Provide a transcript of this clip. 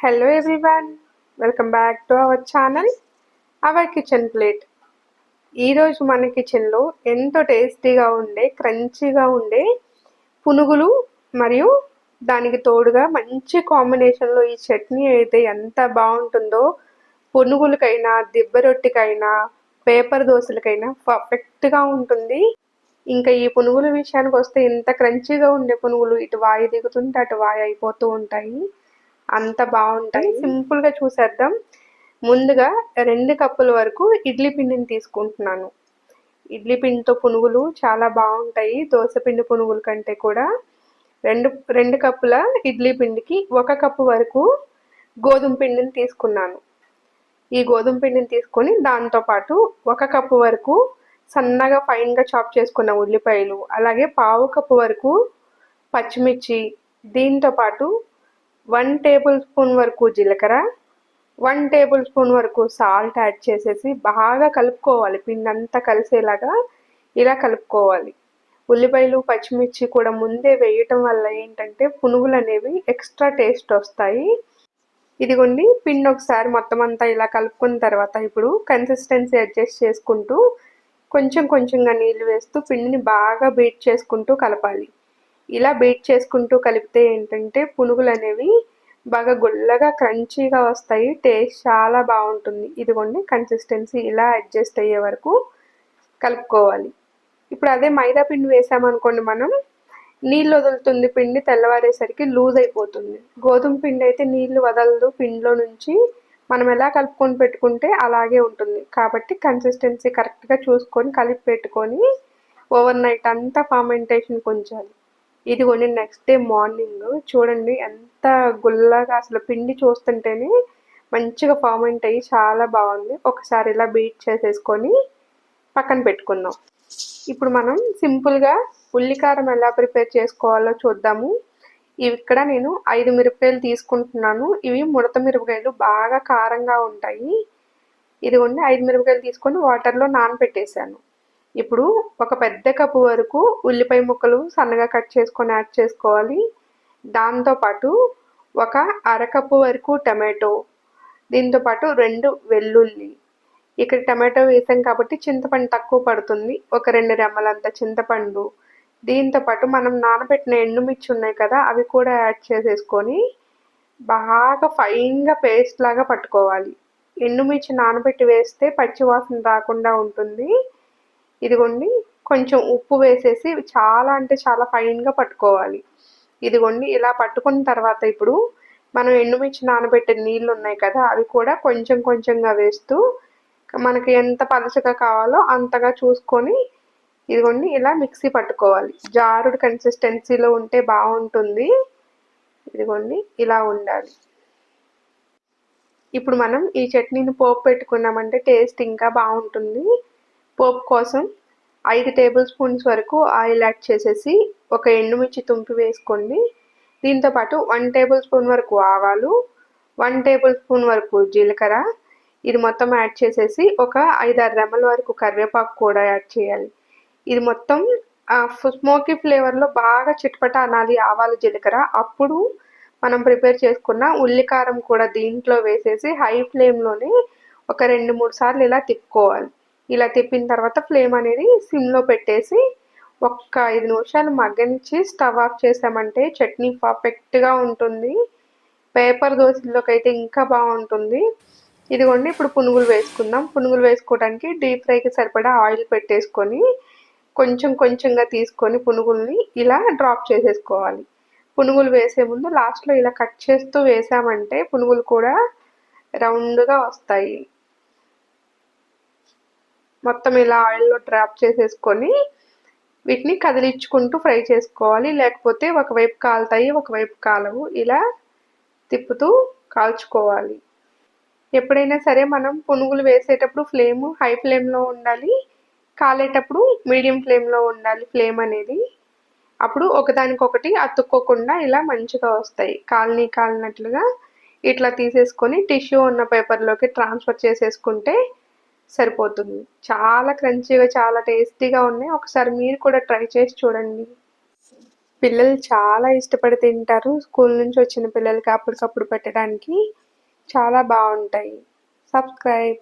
Hello everyone welcome back to our channel our kitchen plate ఈరోజు మన కిచెన్లో ఎంతో టేస్టీగా ఉండే క్రంచీగా ఉండే పునుగులు మరియు దానికి తోడుగా మంచి కాంబినేషన్లో ఈ చట్నీ అయితే ఎంత బాగుంటుందో పునుగులకైనా దిబ్బ రొట్టెకైనా పేపర్ దోశలకైనా పర్ఫెక్ట్గా ఉంటుంది. ఇంకా ఈ పునుగుల విషయానికి వస్తే ఇంత క్రంచీగా ఉండే పునుగులు ఇటు వాయి దిగుతుంటే అటు వాయి అయిపోతూ ఉంటాయి. అంత బాగుంటాయి. సింపుల్గా చూసేద్దాం. ముందుగా రెండు కప్పుల వరకు ఇడ్లీ పిండిని తీసుకుంటున్నాను. ఇడ్లీ పిండితో పునుగులు చాలా బాగుంటాయి. దోశ పిండి పునుగుల కంటే కూడా రెండు రెండు కప్పుల ఇడ్లీ పిండికి ఒక కప్పు వరకు గోధుమ పిండిని తీసుకున్నాను. ఈ గోధుమ పిండిని తీసుకొని దాంతోపాటు ఒక కప్పు వరకు సన్నగా ఫైన్గా చాప్ చేసుకున్న ఉల్లిపాయలు అలాగే పావు కప్పు వరకు పచ్చిమిర్చి దీంతో పాటు వన్ టేబుల్ స్పూన్ వరకు జీలకర్ర వన్ టేబుల్ స్పూన్ వరకు సాల్ట్ యాడ్ చేసేసి బాగా కలుపుకోవాలి. పిండి అంతా కలిసేలాగా ఇలా కలుపుకోవాలి. ఉల్లిపాయలు పచ్చిమిర్చి కూడా ముందే వేయటం వల్ల ఏంటంటే పునుగులు అనేవి ఎక్స్ట్రా టేస్ట్ వస్తాయి. ఇదిగోండి పిండి ఒకసారి మొత్తం అంతా ఇలా కలుపుకున్న తర్వాత ఇప్పుడు కన్సిస్టెన్సీ అడ్జస్ట్ చేసుకుంటూ కొంచెం కొంచెంగా నీళ్ళు వేస్తూ పిండిని బాగా బీట్ చేసుకుంటూ కలపాలి. ఇలా బీట్ చేసుకుంటూ కలిపితే ఏంటంటే పునుగులు అనేవి బాగా గుల్లగా క్రంచీగా వస్తాయి. టేస్ట్ చాలా బాగుంటుంది. ఇదిగోండి కన్సిస్టెన్సీ ఇలా అడ్జస్ట్ అయ్యే వరకు కలుపుకోవాలి. ఇప్పుడు అదే మైదా పిండి వేసామనుకోండి మనం. నీళ్ళు వదులుతుంది పిండి తెల్లవారేసరికి లూజ్ అయిపోతుంది. గోధుమ పిండి అయితే నీళ్ళు వదలదు. పిండిలో నుంచి మనం ఎలా కలుపుకొని పెట్టుకుంటే అలాగే ఉంటుంది. కాబట్టి కన్సిస్టెన్సీ కరెక్ట్గా చూసుకొని కలిపి పెట్టుకొని ఓవర్ నైట్ అంతా ఫర్మెంటేషన్కి కొంచాలి ఇదిగోండి నెక్స్ట్ డే మార్నింగ్ చూడండి ఎంత గుల్లగా అసలు పిండి చూస్తుంటేనే మంచిగా ఫార్మెంట్ అయ్యి చాలా బాగుంది. ఒకసారి ఇలా బీట్ చేసేసుకొని పక్కన పెట్టుకుందాం. ఇప్పుడు మనం సింపుల్గా ఉల్లికారం ఎలా ప్రిపేర్ చేసుకోవాలో చూద్దాము. ఇవి ఇక్కడ నేను ఐదు మిరపకాయలు తీసుకుంటున్నాను. ఇవి ముడత మిరపకాయలు బాగా కారంగా ఉంటాయి. ఇదిగోండి ఐదు మిరపకాయలు తీసుకొని వాటర్లో నానబెట్టేశాను ఇప్పుడు ఒక పెద్ద కప్పు వరకు ఉల్లిపాయ ముక్కలు సన్నగా కట్ చేసుకొని యాడ్ చేసుకోవాలి. దాంతోపాటు ఒక అరకప్పు వరకు టమాటో దీంతోపాటు రెండు వెల్లుల్లి. ఇక్కడ టమాటో వేసాం కాబట్టి చింతపండు తక్కువ పడుతుంది. ఒక రెండు రెమ్మలంత చింతపండు. దీంతోపాటు మనం నానబెట్టిన ఎండుమిర్చి ఉన్నాయి కదా అవి కూడా యాడ్ చేసేసుకొని బాగా ఫైన్గా పేస్ట్ లాగా పట్టుకోవాలి. ఎండుమిర్చి నానబెట్టి వేస్తే పచ్చివాసన రాకుండా ఉంటుంది. ఇదిగోండి కొంచెం ఉప్పు వేసేసి చాలా అంటే చాలా ఫైన్గా పట్టుకోవాలి. ఇదిగోండి ఇలా పట్టుకున్న తర్వాత ఇప్పుడు మనం ఎండుమిర్చి నానబెట్టే నీళ్ళు ఉన్నాయి కదా అవి కూడా కొంచెం కొంచెంగా వేస్తూ మనకి ఎంత పలుచగా కావాలో అంతగా చూసుకొని ఇదిగోండి ఇలా మిక్సీ పట్టుకోవాలి. జారుడు కన్సిస్టెన్సీలో ఉంటే బాగుంటుంది. ఇదిగోండి ఇలా ఉండాలి. ఇప్పుడు మనం ఈ చట్నీని పోపు పెట్టుకున్నామంటే టేస్ట్ ఇంకా బాగుంటుంది. పోపు కోసం ఐదు టేబుల్ స్పూన్స్ వరకు ఆయిల్ యాడ్ చేసేసి ఒక ఎండుమిర్చి తుంపి వేసుకోండి. దీంతోపాటు వన్ టేబుల్ స్పూన్ వరకు ఆవాలు వన్ టేబుల్ స్పూన్ వరకు జీలకర్ర ఇది మొత్తం యాడ్ చేసేసి ఒక ఐదారు రెమ్మల వరకు కరివేపాకు కూడా యాడ్ చేయాలి. ఇది మొత్తం స్మోకీ ఫ్లేవర్లో బాగా చిట్పట అనాలి ఆవాలు జీలకర్ర. అప్పుడు మనం ప్రిపేర్ చేసుకున్న ఉల్లికారం కూడా దీంట్లో వేసేసి హై ఫ్లేమ్లోనే ఒక రెండు మూడు సార్లు ఇలా తిప్పుకోవాలి. ఇలా తిప్పిన తర్వాత ఫ్లేమ్ అనేది సిమ్లో పెట్టేసి ఒక్క ఐదు నిమిషాలు మగ్గనిచ్చి స్టవ్ ఆఫ్ చేసామంటే చట్నీ పర్ఫెక్ట్గా ఉంటుంది. పేపర్ దోశల్లోకి అయితే ఇంకా బాగుంటుంది. ఇదిగోండి ఇప్పుడు పునుగులు వేసుకుందాం. పునుగులు వేసుకోవడానికి డీప్ ఫ్రైకి సరిపడా ఆయిల్ పెట్టేసుకొని కొంచెం కొంచెంగా తీసుకొని పునుగుల్ని ఇలా డ్రాప్ చేసేసుకోవాలి. పునుగులు వేసే ముందు లాస్ట్లో ఇలా కట్ చేస్తూ వేసామంటే పునుగులు కూడా రౌండ్గా వస్తాయి. మొత్తం ఇలా ఆయిల్లో డ్రాప్ చేసేసుకొని వీటిని కదిలించుకుంటూ ఫ్రై చేసుకోవాలి. లేకపోతే ఒకవైపు కాలుతాయి ఒకవైపు కాలవు. ఇలా తిప్పుతూ కాల్చుకోవాలి. ఎప్పుడైనా సరే మనం పునుగులు వేసేటప్పుడు ఫ్లేమ్ హై ఫ్లేమ్లో ఉండాలి. కాలేటప్పుడు మీడియం ఫ్లేమ్లో ఉండాలి ఫ్లేమ్ అనేది. అప్పుడు ఒకదానికొకటి అతుక్కోకుండా ఇలా మంచిగా వస్తాయి. కాలనీ కాలినట్లుగా ఇట్లా తీసేసుకొని టిష్యూ ఉన్న పేపర్లోకి ట్రాన్స్ఫర్ చేసేసుకుంటే సరిపోతుంది. చాలా క్రంచీగా చాలా టేస్టీగా ఉన్నాయి. ఒకసారి మీరు కూడా ట్రై చేసి చూడండి. పిల్లలు చాలా ఇష్టపడి తింటారు. స్కూల్ నుంచి వచ్చిన పిల్లలకి అప్పటికప్పుడు పెట్టడానికి చాలా బాగుంటాయి. సబ్స్క్రైబ్